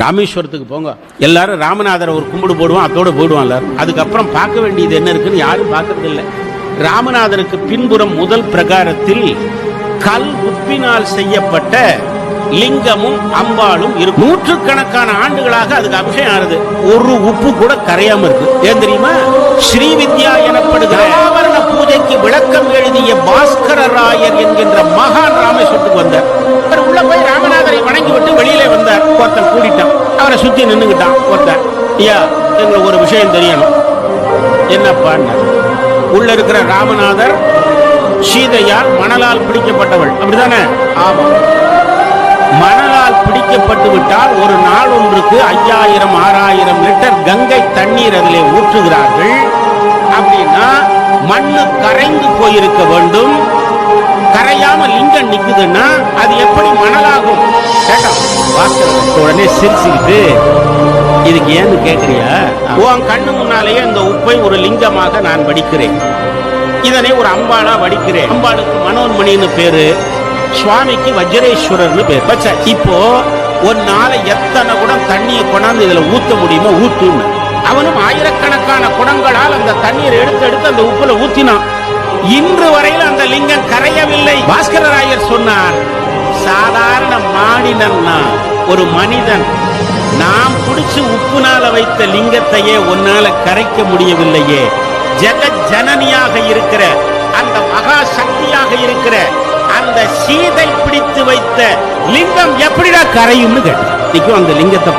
ராமேஸ்வரத்துக்கு போங்க. எல்லாரும் ராமநாதரை ஒரு கும்பிடு போடுவோம் அதோட போயிடுவான் எல்லாரும். அதுக்கப்புறம் பார்க்க வேண்டியது என்ன இருக்குன்னு யாரும் பார்க்கறது இல்லை ராமநாதருக்கு பின்புறம் முதல் பிரகாரத்தில் கல் உப்பினால் செய்யப்பட்ட லிங்கமும் அம்பாளும் இருக்கு நூற்றுக்கணக்கான ஆண்டுகளாக அதுக்கு அபிஷேகம் ஆனது. ஒரு உப்பு கூட கரையாம இருக்கு. ஏன் தெரியுமா? ஸ்ரீவித்யா எனப்படுகிற ஆவரண பூஜைக்கு விளக்கம் கூடிட்டான் அவரை சுத்தி நின்னுகிட்டான் ஒருத்தன். ஐயா எங்களுக்கு ஒரு விஷயம் தெரியணும். என்னப்பான்னு. உள்ள இருக்கிற ராமநாதர் சீதையால் மணலால் பிடிக்கப்பட்டவள். அப்படிதானே? ஆமாம் மணலால் பிடிக்கப்பட்டு விட்டால் ஒரு நாள் ஒன்றுக்கு ஐயாயிரம் ஆறாயிரம் லிட்டர் கங்கை தண்ணீர் அதிலே ஊற்றுகிறார்கள். அப்படின்னா மண்ணு கரைந்து போயிருக்க வேண்டும். கரையாம லிங்கம் நிக்குதுன்னா அது எப்படி உடனே சிரிச்சுக்கிட்டு இதுக்கு ஏன்னு கேக்குறியா? உன் கண்ணு முன்னாலேயே இந்த உப்பை ஒரு லிங்கமாக நான் வடிக்கிறேன். இதனை ஒரு அம்பாளா வடிக்கிறேன். அம்பாளுக்கு மனோன்மணின்னு பேரு சுவாமிக்கு வஜ்ரேஸ்வரர்னு பேர். வச்ச. இப்போ ஒரு நாளை எத்தனை குடம் தண்ணியை கொண்டாந்து இதுல ஊத்த முடியுமோ ஊத்துன்னு. அவனும் ஆயிரக்கணக்கான குடங்களால் அந்த தண்ணீரை எடுத்து எடுத்து அந்த உப்புல ஊத்தினான். இன்று வரையில் அந்த லிங்கம் கரையவில்லை. பாஸ்கரராயர் சொன்னார் சாதாரண மானிடன்னா ஒரு மனிதன் நாம் பிடிச்சு உப்புனால வைத்த லிங்கத்தையே உன்னால கரைக்க முடியவில்லையே. ஜெக ஜனனியாக இருக்கிற அந்த மகா சக்தியாக இருக்கிற அந்த சீதை பிடித்து வைத்த லிங்கம் எப்படிடா கரையும்னு கேட்டான். இன்னைக்கும் அந்த லிங்கத்தை